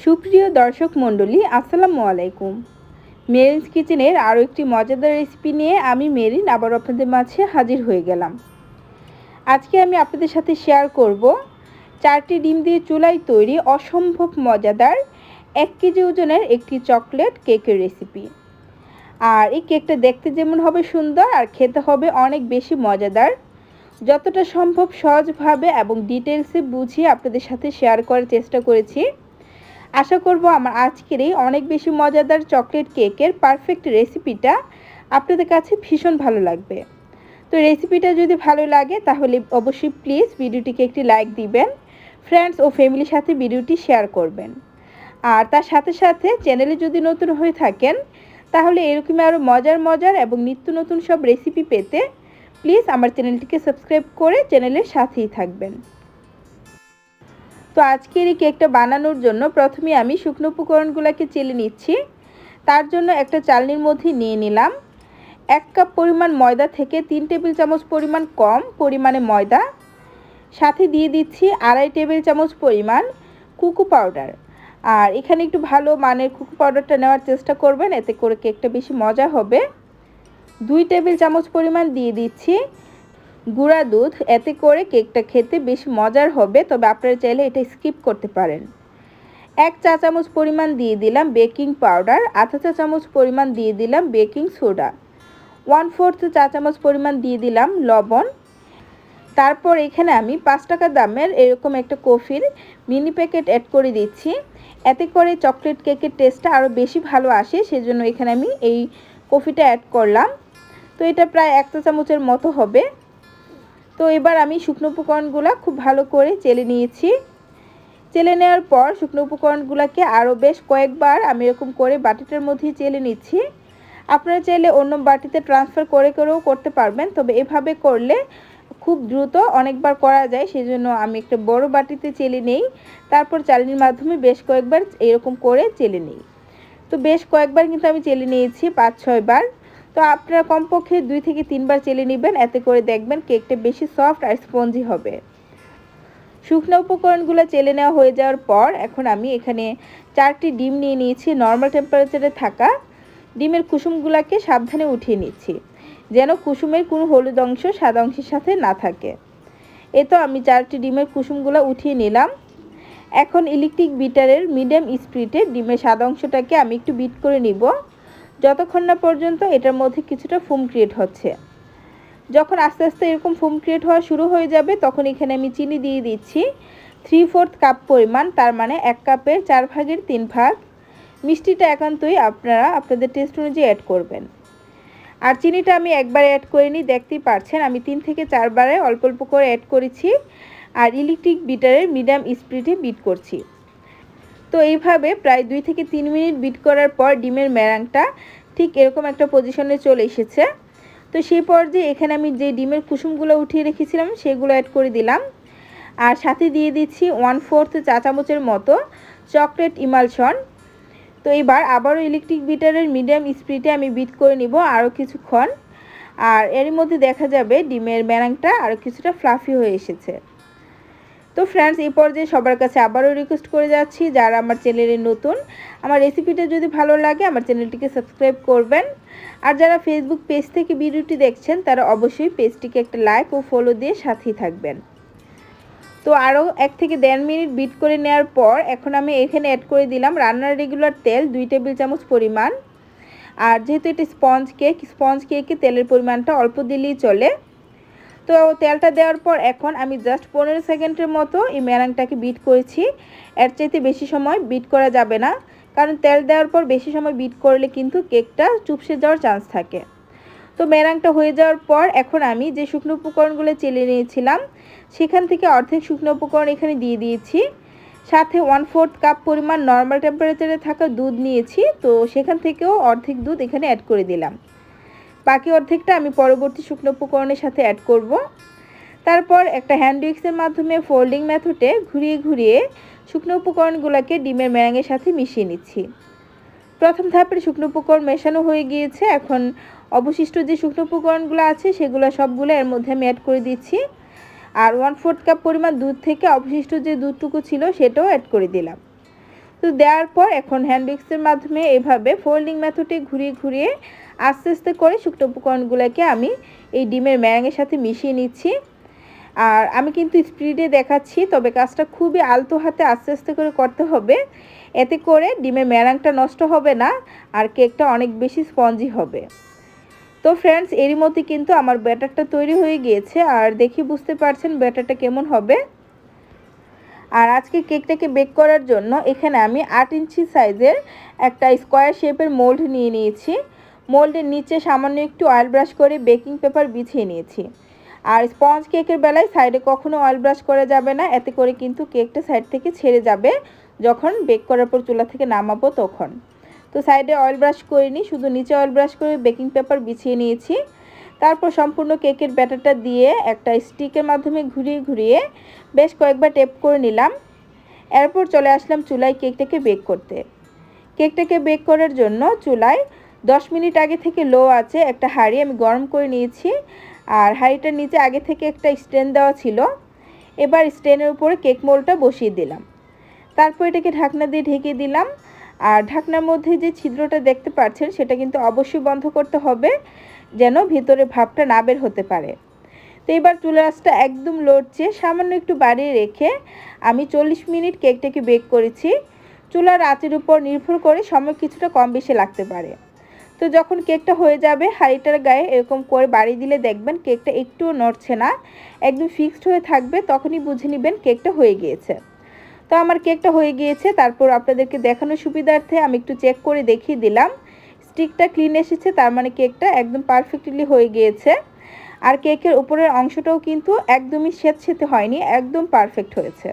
সুপ্রিয় দর্শক মণ্ডলী, আসসালামু আলাইকুম। মেরিনস কিচেনের আরও একটি মজাদার রেসিপি নিয়ে আমি মেরিন আবার আপনাদের মাঝে হাজির হয়ে গেলাম। আজকে আমি আপনাদের সাথে শেয়ার করব চারটি ডিম দিয়ে চুলায় তৈরি অসম্ভব মজাদার এক কেজি ওজনের একটি চকলেট কেকের রেসিপি আর এই কেকটা দেখতে যেমন হবে সুন্দর, আর খেতে হবে অনেক বেশি মজাদার। যতটা সম্ভব সহজভাবে এবং ডিটেলসে বুঝিয়ে আপনাদের সাথে শেয়ার করার চেষ্টা করেছি। আশা করব আমার আজকের এই অনেক বেশি মজাদার চকলেট কেকের পারফেক্ট রেসিপিটা আপনাদের কাছে ভীষণ ভালো লাগবে। তো রেসিপিটা যদি ভালো লাগে তাহলে অবশ্যই প্লিজ ভিডিওটিকে একটি লাইক দিবেন ফ্রেন্ডস ও ফ্যামিলির সাথে ভিডিওটি শেয়ার করবেন। আর তার সাথে সাথে চ্যানেলে যদি নতুন হয়ে থাকেন, তাহলে এরকমই আরও মজার মজার এবং নিত্য নতুন সব রেসিপি পেতে প্লিজ আমার চ্যানেলটিকে সাবস্ক্রাইব করে চ্যানেলের সাথেই থাকবেন। তো আজকের এই কেকটা বানানোর জন্য প্রথমে আমি শুকনো উপকরণগুলোকে চেলে নিচ্ছি। তার জন্য একটা চালনির মধ্যে নিয়ে নিলাম। এক কাপ পরিমাণ ময়দা থেকে তিন টেবিল চামচ পরিমাণ কম পরিমাণে ময়দা। সাথে দিয়ে দিচ্ছি আড়াই টেবিল চামচ পরিমাণ কুকু পাউডার। আর এখানে একটু ভালো মানের কুকু পাউডারটা নেওয়ার চেষ্টা করবেন, এতে করে কেকটা বেশি মজা হবে। দুই টেবিল চামচ পরিমাণ দিয়ে দিচ্ছি গুঁড়া দুধ, এতে করে কেকটা খেতে বেশ মজার হবে, তবে আপনারা চাইলে এটা স্কিপ করতে পারেন। এক চা চামচ পরিমাণ দিয়ে দিলাম বেকিং পাউডার, আধা চা চামচ পরিমাণ দিয়ে দিলাম বেকিং সোডা, ওয়ান ফোর্থ চা চামচ পরিমাণ দিয়ে দিলাম লবণ। তারপর এখানে আমি পাঁচ টাকা দামের এরকম একটা কফির মিনি প্যাকেট অ্যাড করে দিচ্ছি। এতে করে চকলেট কেকের টেস্টটা আরও বেশি ভালো আসে, সেজন্য এখানে আমি এই কফিটা অ্যাড করলাম। তো এটা প্রায় এক চা চামচের মতো হবে। তো এবার আমি শুকনো উপকরণগুলো খুব ভালো করে চেলে নিয়েছি। চেলে নেওয়ার পর শুকনো উপকরণগুলোকে আরও বেশ কয়েকবার আমি এরকম করে বাটিটার মধ্যে চেলে নিচ্ছি। আপনারা চাইলে অন্য বাটিতে ট্রান্সফার করে করেও করতে পারবেন, তবে এভাবে করলে খুব দ্রুত অনেকবার করা যায়, সেজন্য আমি একটা বড় বাটিতে চেলে নেই। তারপর চালনির মাধ্যমে বেশ কয়েকবার এরকম করে চেলে নিই। তো বেশ কয়েকবার কিন্তু আমি চেলে নিয়েছি, পাঁচ ছয়বার। তো আপনারা কমপক্ষে দুই থেকে তিনবার চেলে নেবেন। এতে করে দেখবেন কেকটা বেশি সফট আর স্পঞ্জি হবে। শুকনো উপকরণগুলো চেলে নেওয়া হয়ে যাওয়ার পর এখন আমি এখানে চারটি ডিম নিয়ে নিয়েছি নর্মাল টেম্পারেচারে থাকা। ডিমের কুসুমগুলোকে সাবধানে উঠিয়ে নিচ্ছি, যেন কুসুমের কোনো হলুদ অংশ সাদা অংশের সাথে না থাকে। এ তো আমি চারটি ডিমের কুসুমগুলো উঠিয়ে নিলাম। এখন ইলেকট্রিক বিটারের মিডিয়াম স্পিডে ডিমের সাদা অংশটাকে আমি একটু বিট করে নিব। যতক্ষণ না পর্যন্ত এটার মধ্যে কিছুটা ফুম ক্রিয়েট হচ্ছে। যখন আস্তে আস্তে এরকম ফুম ক্রিয়েট হওয়া শুরু হয়ে যাবে, তখন এখানে আমি চিনি দিয়ে দিচ্ছি। থ্রি ফোর্থ কাপ পরিমাণ, তার মানে এক কাপের চার ভাগের তিন ভাগ। মিষ্টিটা একান্তই আপনারা আপনাদের টেস্ট অনুযায়ী অ্যাড করবেন। আর চিনিটা আমি একবার অ্যাড করিনি দেখতেই পারছেন আমি তিন থেকে চারবারে অল্প অল্প করে অ্যাড করেছি। আর ইলেকট্রিক বিটারের মিডিয়াম স্পিডে বিট করছি। তো এইভাবে প্রায় দুই থেকে তিন মিনিট বিট করার পর ডিমের ম্যারাংটা ঠিক এরকম একটা পজিশনে চলে এসেছে। তো সেই পর্যায়ে এখানে আমি যে ডিমের কুসুমগুলো উঠিয়ে রেখেছিলাম, সেগুলো অ্যাড করে দিলাম। আর সাথে দিয়ে দিচ্ছি ওয়ান ফোর্থ চা চামচের মতো চকলেট ইমালশন তো এবার আবারও ইলেকট্রিক বিটারের মিডিয়াম স্পিডে আমি বিট করে নিব আরও কিছুক্ষণ। আর এর মধ্যে দেখা যাবে ডিমের ম্যারাংটা আরও কিছুটা ফ্লাফি হয়ে এসেছে। তো ফ্রেন্ডস এই পর্যায়ে সবার কাছে আবারও রিকোয়েস্ট করে যাচ্ছি, যারা আমার চ্যানেলে নতুন, আমার রেসিপিটা যদি ভালো লাগে, আমার চ্যানেলটিকে সাবস্ক্রাইব করবেন। আর যারা ফেসবুক পেজ থেকে ভিডিওটি দেখছেন, তারা অবশ্যই পেজটিকে একটা লাইক ও ফলো দিয়ে সাথেই থাকবেন। তো আরও এক থেকে দেড় মিনিট বিট করে নেওয়ার পর, এখন আমি এখানে অ্যাড করে দিলাম রান্নার রেগুলার তেল, দুই টেবিল চামচ পরিমাণ। আর যেহেতু এটা স্পঞ্জ কেক স্পঞ্জ কেকে তেলের পরিমাণটা অল্প দিলেই চলে। তো তেলটা দেওয়ার পর এখন আমি জাস্ট পনেরো সেকেন্ডের মতো এই ম্যারাংটাকে বিট করেছি। এর চাইতে বেশি সময় বিট করা যাবে না, কারণ তেল দেওয়ার পর বেশি সময় বিট করলে কিন্তু কেকটা চুপসে যাওয়ার চান্স থাকে। তো ম্যারাংটা হয়ে যাওয়ার পর এখন আমি যে শুকনো উপকরণগুলো চেলে নিয়েছিলাম, সেখান থেকে অর্ধেক শুকনো উপকরণ এখানে দিয়ে দিয়েছি। সাথে ওয়ান ফোর্থ কাপ পরিমাণ নর্মাল টেম্পারেচারে থাকা দুধ নিয়েছি, তো সেখান থেকেও অর্ধেক দুধ এখানে অ্যাড করে দিলাম। বাকি অর্ধেকটা আমি পরবর্তী শুকনো উপকরণের সাথে অ্যাড করব। তারপর একটা হ্যান্ড উইক্সের মাধ্যমে ফোল্ডিং মেথডে ঘুরিয়ে ঘুরিয়ে শুকনো উপকরণগুলোকে ডিমের ম্যারাঙের সাথে মিশিয়ে নিচ্ছি। প্রথম ধাপের শুকনো উপকরণ মেশানো হয়ে গিয়েছে। এখন অবশিষ্ট যে শুকনো উপকরণগুলো আছে, সেগুলো সবগুলো এর মধ্যে আমি অ্যাড করে দিচ্ছি। আর ওয়ান ফোর্থ কাপ পরিমাণ দুধ থেকে অবশিষ্ট যে দুধটুকু ছিল, সেটাও অ্যাড করে দিলাম। তো দেওয়ার পর এখন হ্যান্ড উইক্সের মাধ্যমে এভাবে ফোল্ডিং মেথডে ঘুরিয়ে ঘুরিয়ে আস্তে আস্তে করে শুকনো উপকরণগুলোকে আমি এই ডিমের ম্যাঙ্গের সাথে মিশিয়ে নিচ্ছি। আর আমি কিন্তু স্পিডে দেখাচ্ছি, তবে কাজটা খুবই আলতো হাতে আস্তে আস্তে করে করতে হবে। এতে করে ডিমের ম্যারাংটা নষ্ট হবে না, আর কেকটা অনেক বেশি স্পঞ্জি হবে। তো ফ্রেন্ডস এরই মধ্যে কিন্তু আমার ব্যাটারটা তৈরি হয়ে গিয়েছে, আর দেখি বুঝতে পারছেন ব্যাটারটা কেমন হবে। আর আজকে কেকটাকে বেক করার জন্য এখানে আমি আট ইঞ্চি সাইজের একটা স্কোয়ার শেপের মোল্ড নিয়ে নিয়েছি। মোল্ডের নিচে সামান্য একটু অয়েল ব্রাশ করে বেকিং পেপার বিছিয়ে নিয়েছি। আর স্পঞ্জ কেকের বেলায় সাইডে কখনো অয়েল ব্রাশ করা যাবে না, এতে করে কিন্তু কেকটা সাইড থেকে ছেড়ে যাবে যখন বেক করার পর চুলা থেকে নামাবো তখন। তো সাইডে অয়েল ব্রাশ করিনি, শুধু নিচে অয়েল ব্রাশ করে বেকিং পেপার বিছিয়ে নিয়েছি। তারপর সম্পূর্ণ কেকের ব্যাটারটা দিয়ে একটা স্টিকের মাধ্যমে ঘুরিয়ে ঘুরিয়ে বেশ কয়েকবার টেপ করে নিলাম। এরপর চলে আসলাম চুলায় কেকটাকে বেক করতে। কেকটাকে বেক করার জন্য চুলায় দশ মিনিট আগে থেকে লো আছে, একটা হাঁড়ি আমি গরম করে নিয়েছি, আর হাঁড়িটার নিচে আগে থেকে একটা স্ট্যান্ড দেওয়া ছিল। এবার স্ট্যান্ডের উপরে কেক মোলটা বসিয়ে দিলাম। তারপর এটাকে ঢাকনা দিয়ে ঢেকে দিলাম, আর ঢাকনার মধ্যে যে ছিদ্রটা দেখতে পাচ্ছেন সেটা কিন্তু অবশ্যই বন্ধ করতে হবে, যেন ভিতরে ভাবটা না বের হতে পারে। তো এবার চুলা আঁচটা একদম লড়ছে, সামান্য একটু বাড়িয়ে রেখে আমি চল্লিশ মিনিট কেকটাকে বেক করেছি। চুলার আঁচের উপর নির্ভর করে সময় কিছুটা কম বেশি লাগতে পারে। তো যখন কেকটা হয়ে যাবে, হাঁড়িটার গায়ে এরকম করে বাড়ি দিলে দেখবেন কেকটা একটুও নড়ছে না, একদম ফিক্সড হয়ে থাকবে, তখনই বুঝে নেবেন কেকটা হয়ে গিয়েছে। তো আমার কেকটা হয়ে গিয়েছে, তারপর আপনাদেরকে দেখানোর সুবিধার্থে আমি একটু চেক করে দেখিয়ে দিলাম। স্টিকটা ক্লিন এসেছে, তার মানে কেকটা একদম পারফেক্টলি হয়ে গিয়েছে। আর কেকের উপরের অংশটাও কিন্তু একদমই সেতে হয়নি, একদম পারফেক্ট হয়েছে।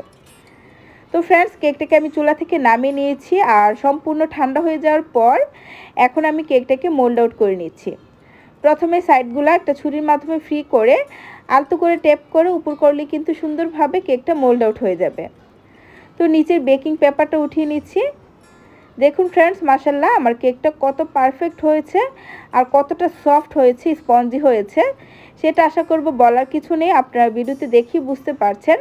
তো ফ্রেন্ডস কেকটাকে আমি চুলা থেকে নামিয়ে নিয়েছি আর সম্পূর্ণ ঠান্ডা হয়ে যাওয়ার পর এখন আমি কেকটাকে মোল্ড আউট করে নিচ্ছি। প্রথমে সাইডগুলো একটা ছুরির মাধ্যমে ফ্রি করে আলতো করে টেপ করে উপর করলে কিন্তু সুন্দরভাবে কেকটা মোল্ড আউট হয়ে যাবে। তো নিচের বেকিং পেপারটা উঠিয়ে নিচ্ছি। দেখুন ফ্রেন্ডস মাসাল্লাহ আমার কেকটা কত পারফেক্ট হয়েছে আর কতটা সফট হয়েছে স্পঞ্জি হয়েছে। সেটা আশা করব বলার কিছু নেই, আপনারা ভিডিওতে দেখি বুঝতে পারছেন।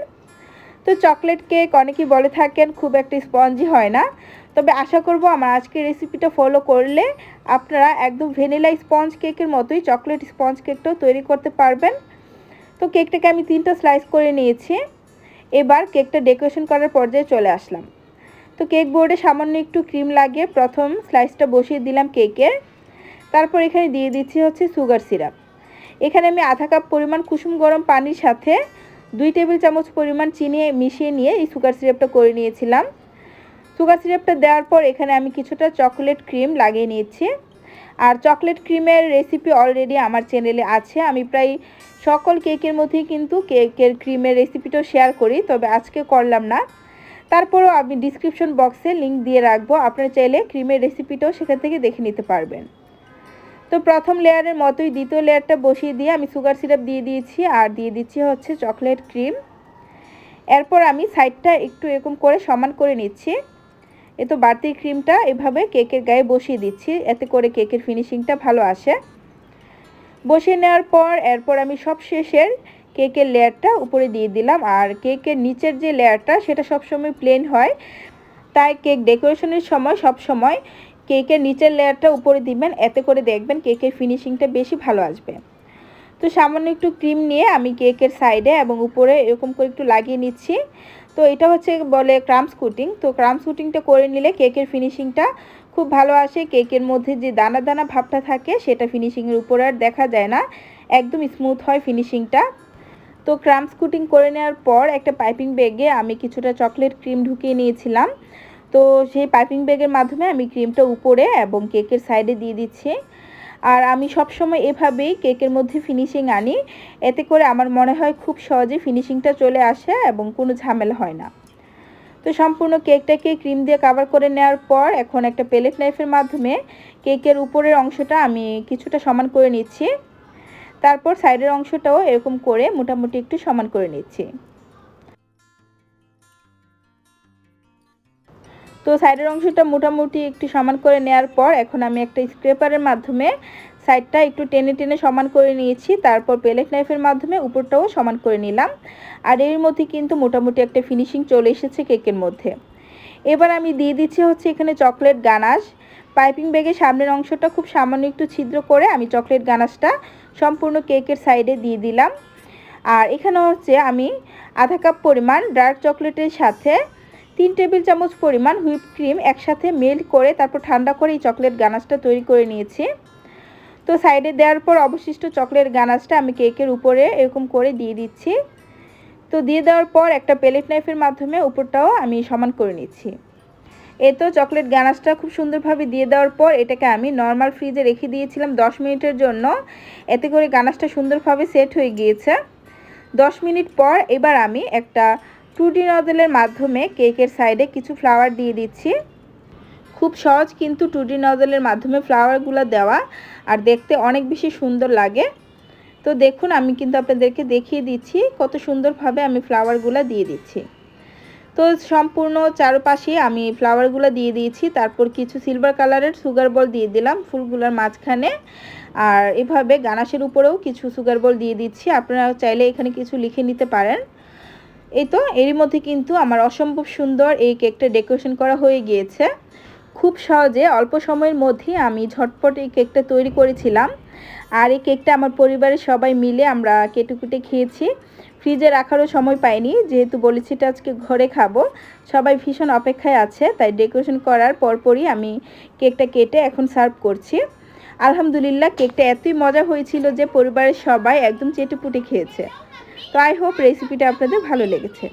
তো চকলেট কেক অনেকেই বলে থাকেন, খুব একটা স্পঞ্জি হয় না। তবে আশা করব আমার আজকের রেসিপিটা ফলো করলে আপনারা একদম ভ্যানিলা স্পঞ্জ কেকের মতোই চকলেট স্পঞ্জ কেকটাও তৈরি করতে পারবেন। তো কেকটাকে আমি তিনটা স্লাইস করে নিয়েছি। এবার কেকটা ডেকোরেশন করার পর্যায়ে চলে আসলাম। তো কেক বোর্ডে সামান্য একটু ক্রিম লাগিয়ে প্রথম স্লাইসটা বসিয়ে দিলাম কেকের তারপর এখানে দিয়ে দিচ্ছি হচ্ছে সুগার সিরাপ এখানে আমি আধা কাপ পরিমাণ কুসুম গরম পানির সাথে দুই টেবিল চামচ পরিমাণ চিনি মিশিয়ে নিয়ে এই সুগার সিরাপটা করে নিয়েছিলাম। সুগার সিরাপটা দেওয়ার পর এখানে আমি কিছুটা চকলেট ক্রিম লাগিয়ে নিয়েছি। আর চকলেট ক্রিমের রেসিপি অলরেডি আমার চ্যানেলে আছে। আমি প্রায় সকল কেকের মধ্যেই কিন্তু কেকের ক্রিমের রেসিপিটাও শেয়ার করি, তবে আজকে করলাম না। তারপরও আমি ডিসক্রিপশন বক্সে লিঙ্ক দিয়ে রাখব। আপনারা চাইলে ক্রিমের রেসিপিটাও সেখান থেকে দেখে নিতে পারবেন। তো প্রথম লেয়ারের মতোই দ্বিতীয় লেয়ারটা বসিয়ে দিয়ে আমি সুগার সিরাপ দিয়ে দিয়েছি আর দিয়ে দিচ্ছি হচ্ছে চকলেট ক্রিম। এরপর আমি সাইডটা একটু এরকম করে সমান করে নিচ্ছি। এ তো বাড়তি ক্রিমটা এভাবে কেকের গায়ে বসিয়ে দিচ্ছি, এতে করে কেকের ফিনিশিংটা ভালো আসে। বসিয়ে নেওয়ার পর এরপর আমি সব শেষের কেকের লেয়ারটা উপরে দিয়ে দিলাম আর কেকের নিচের যে লেয়ারটা সেটা সবসময় প্লেন হয়। তাই কেক ডেকোরেশনের সময় সব সময় কেকের নিচের লেয়ারটা উপরে দিবেন, এতে করে দেখবেন কেকের ফিনিশিংটা বেশি ভালো আসবে। তো সামান্য একটু ক্রিম নিয়ে আমি কেকের সাইডে এবং উপরে এরকম করে একটু লাগিয়ে নিচ্ছি। তো এটা হচ্ছে বলে ক্রামস কুটিং তো ক্রামস কুটিংটা করে নিলে কেকের ফিনিশিংটা খুব ভালো আসে। কেকের মধ্যে যে দানা দানা ভাবটা থাকে, সেটা ফিনিশিংয়ের উপরে আর দেখা যায় না। একদম স্মুথ হয় ফিনিশিংটা তো ক্রামস কুটিং করে নেওয়ার পর একটা পাইপিং ব্যাগে আমি কিছুটা চকলেট ক্রিম ঢুকিয়ে নিয়েছিলাম। তো সেই পাইপিং ব্যাগের মাধ্যমে আমি ক্রিমটা উপরে এবং কেকের সাইডে দিয়ে দিচ্ছি। আর আমি সব সময় এভাবেই কেকের মধ্যে ফিনিশিং আনি। এতে করে আমার মনে হয় খুব সহজে ফিনিশিংটা চলে আসে এবং কোনো ঝামেলা হয় না। তো সম্পূর্ণ কেকটাকে ক্রিম দিয়ে কাভার করে নেওয়ার পর এখন একটা প্লেট নাইফের মাধ্যমে কেকের উপরের অংশটা আমি কিছুটা সমান করে নিচ্ছি। তারপর সাইডের অংশটাও এরকম করে মোটামুটি একটু সমান করে নিচ্ছি। তো সাইডের অংশটা মোটামুটি একটু সমান করে নেওয়ার পর এখন আমি একটা স্ক্রেপারের মাধ্যমে সাইডটা একটু টেনে টেনে সমান করে নিয়েছি। তারপর পেলেট নাইফের মাধ্যমে উপরটাও সমান করে নিলাম। আর এর মধ্যে কিন্তু মোটামুটি একটা ফিনিশিং চলে এসেছে কেকের মধ্যে। এবার আমি দিয়ে দিচ্ছি হচ্ছে এখানে চকলেট গানাশ পাইপিং ব্যাগের সামনের অংশটা খুব সামান্য একটু ছিদ্র করে আমি চকলেট গানাশটা সম্পূর্ণ কেকের সাইডে দিয়ে দিলাম। আর এখানে হচ্ছে আমি আধা কাপ পরিমাণ ডার্ক চকলেটের সাথে তিন টেবিল চামচ পরিমাণ হুইপ ক্রিম একসাথে মেল্ট করে তারপর ঠান্ডা করে এই চকলেট গানাশটা তৈরি করে নিয়েছি। তো সাইডে দেওয়ার পর অবশিষ্ট চকলেট গানাশটা আমি কেকের উপরে এরকম করে দিয়ে দিচ্ছি। তো দিয়ে দেওয়ার পর একটা প্লেট নাইফের মাধ্যমে উপরটাও আমি সমান করে নিচ্ছি। এ তো চকলেট গানাশটা খুব সুন্দরভাবে দিয়ে দেওয়ার পর এটাকে আমি নর্মাল ফ্রিজে রেখে দিয়েছিলাম 10 মিনিটের জন্য। এতে করে গানাশটা সুন্দরভাবে সেট হয়ে গিয়েছে। 10 মিনিট পর এবার আমি একটা টুডি নজলের মাধ্যমে কেকের সাইডে কিছু ফ্লাওয়ার দিয়ে দিচ্ছি। খুব সহজ কিন্তু টুডি নজলের মাধ্যমে ফ্লাওয়ারগুলো দেওয়া আর দেখতে অনেক বেশি সুন্দর লাগে। তো দেখুন, আমি কিন্তু আপনাদেরকে দেখিয়ে দিচ্ছি কত সুন্দরভাবে আমি ফ্লাওয়ারগুলো দিয়ে দিচ্ছি। তো সম্পূর্ণ চারপাশে আমি ফ্লাওয়ারগুলো দিয়ে দিয়েছি, তারপর কিছু সিলভার কালারের সুগার বল দিয়ে দিলাম ফুলগুলোর মাঝখানে। আর এভাবে গানাশের উপরেও কিছু সুগার বল দিয়ে দিচ্ছি, আপনারা চাইলে এখানে কিছু লিখে নিতে পারেন। এই তো, এরই মধ্যে কিন্তু আমার অসম্ভব সুন্দর এই কেকটা ডেকোরেশন করা হয়ে গিয়েছে। খুব সহজে, অল্প সময়ের মধ্যেই আমি ঝটপট এই কেকটা তৈরি করেছিলাম। আর এই কেকটা আমার পরিবারের সবাই মিলে আমরা কেটে কুটে খেয়েছি। ফ্রিজে রাখারও সময় পাইনি, যেহেতু বলেছি এটা আজকে ঘরে খাব। সবাই ভীষণ অপেক্ষায় আছে, তাই ডেকোরেশন করার পরপরই আমি কেকটা কেটে এখন সার্ভ করছি। আলহামদুলিল্লাহ, কেকটা এতই মজা হয়েছিল যে পরিবারের সবাই একদম চেটে পুটে খেয়েছে। তো আই হোপ রেসিপিটা আপনাদের ভালো লেগেছে।